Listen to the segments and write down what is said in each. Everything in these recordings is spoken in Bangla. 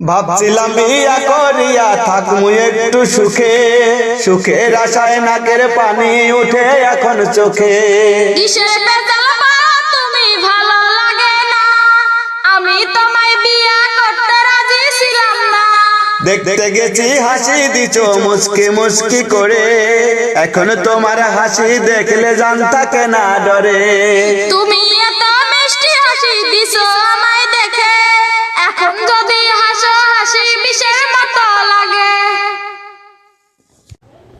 ভাবছিলাম বিয়া করিয়া থাকমু একটু সুখে। সুখের আশায় নাকের পানি উঠে এখন চোখে। কিসের বেজাল তুমি ভালো লাগে না। আমি তোমায় বিয়া করতে রাজি ছিলাম না। দেখতে গেছি হাসি দিছ মুস্কি মুস্কি করে। এখন তোমার হাসি দেখলে জান থাকে না ডরে। তুমি এত মিষ্টি হাসি দিছো আমায় দেখে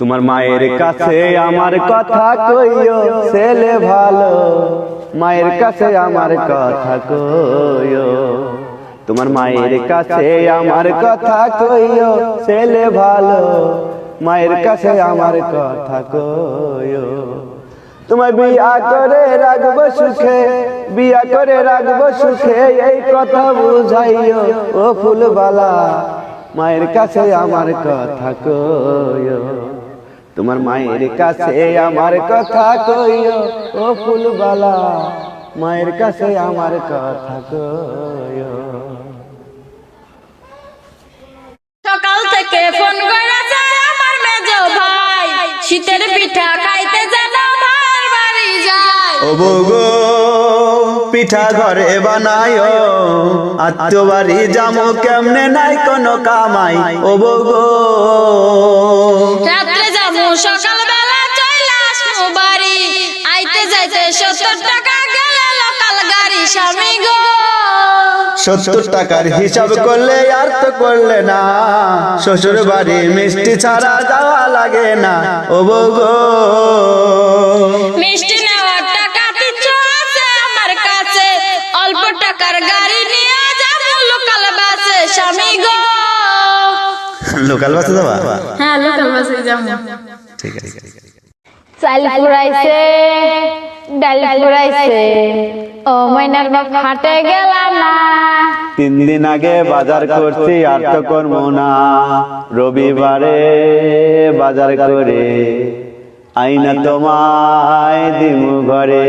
তোমার মায়ের কাছে আমার কথা কইও ছেলে ভালো। মায়ের কাছে আমার কথা কইও। তোমার মায়ের কাছে আমার কথা কইও ছেলে ভালো। মায়ের কাছে আমার কথা কইও। তোমার বিয়া করে রাখব সুখে। বিয়া করে রাখব সুখে। এই কথা বুঝাইও ও ফুলবালা। মায়ের কাছে আমার কথা কইও। তোমার মায়ের কাছে আমার কথা কইও ও ফুলবালা মায়ের কাছে আমার কথা কইও। সকাল থেকে ফোন করেছে আমার মেজ ভাই শীতের পিঠা খাইতে যেন ভাইয়ের বাড়ি যায়। ও বগো পিঠা ঘরে বানায়ো আত্মীয় বাড়ি জামো কেমনে নাই কোনো কামাই? ও বগো সত্তর টাকা গেলে লোকাল গাড়ি স্বামী গো। সত্তর টাকার হিসাব করলে আর তো করলে না। শ্বশুর বাড়ি মিষ্টি ছাড়া যাওয়া লাগে না। ও বগো মিষ্টি নেওয়ার টাকা দিচ্ছ আছে আমার কাছে। অল্প টাকার গাড়ি নিয়ে যাব লোকাল বাসে স্বামী গো। লোকাল বাসে যাবা? হ্যাঁ লোকাল বাসে যাব। ঠিক আছে। চাল ফুরাইছে। ডাল ফুরাইছে ও ময়নার বাপ হাটে গেলাম না। তিন দিন আগে বাজার করছি আর তো করব না। রবিবারে বাজার করে আইনা তোমায় দিমু ঘরে।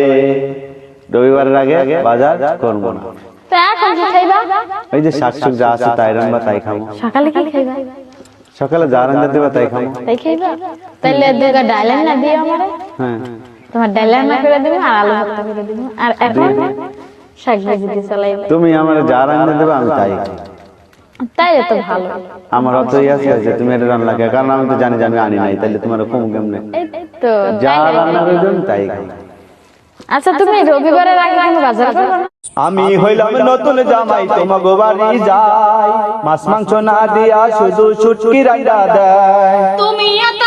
রবিবারের আগে বাজার করব না। তা এখন কি খাইবা? ওই যে শাকসুক যা আছে তাই রান্না তাই খাব। সকালে কি খাইবা? সকালে যা রান্না দেবে তাই খাব। তাই খাইবা? দুগা ডাল না দিও আমারে। হ্যাঁ। তোমার ডাল না করে দিবি আর আলু ভর্তা করে দিবি। আর এখন শাক ভাজি দিয়ে চালাইবে তুমি আমার যা রান্না দেবে আমি তাই খাই। তাইলে তো ভালো। আমার অত ইয়ে আছে যে তুমি এটা রান্না খাই কারণ আমি তো জানি যে আমি আনি নাই তাহলে তোমার কম কেমনে? তো যা রান্না করবেন তাই আচ্ছা তুমি রবিবারের আগে কোনো বাজার করবে? আমি হইলাম নতুন জামাই তোমাগো বাড়ি যাই। মাছ মাংস না দিয়া শুধু ছুটকি রান্না দেয়। তুমি এত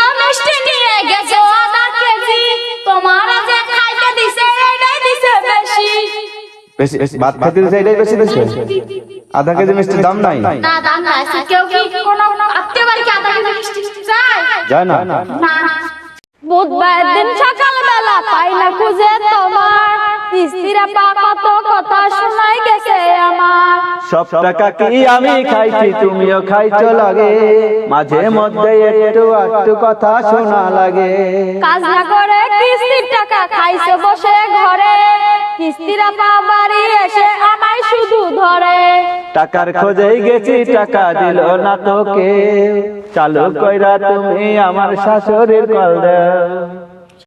তোমার যে খাইতে দিছে এটাই দিছে বেশি। বেশি বেশি ভাত খেতে দিছে এটাই বেশি বেশি আধা কেজি মিষ্টির দাম নাই। না দাম না কেউ কি কোনো আত্মীয় বাড়িকে আধা কেজি মিষ্টি চায়? যায় না। না। বুধবার দিন সকালবেলা পাই না খুঁজে তোমার স্ত্রীরা পা কত কথা শোনাই গেছে আমার। সব টাকা কি আমি খাইছি তুমিও খাইছো লাগে। মাঝে মধ্যে একটু একটু কথা শোনা লাগে। কাজ না করে কিস্তির টাকা খাইছো বসে ঘরে। কিস্তিরা পা বাড়ি এসে আমায় শুধু ধরে। টাকার খোঁজেই গেছি টাকা দিল না তোকে। চালু কইরা তুমি আমার শাশুড়ির কল দাও।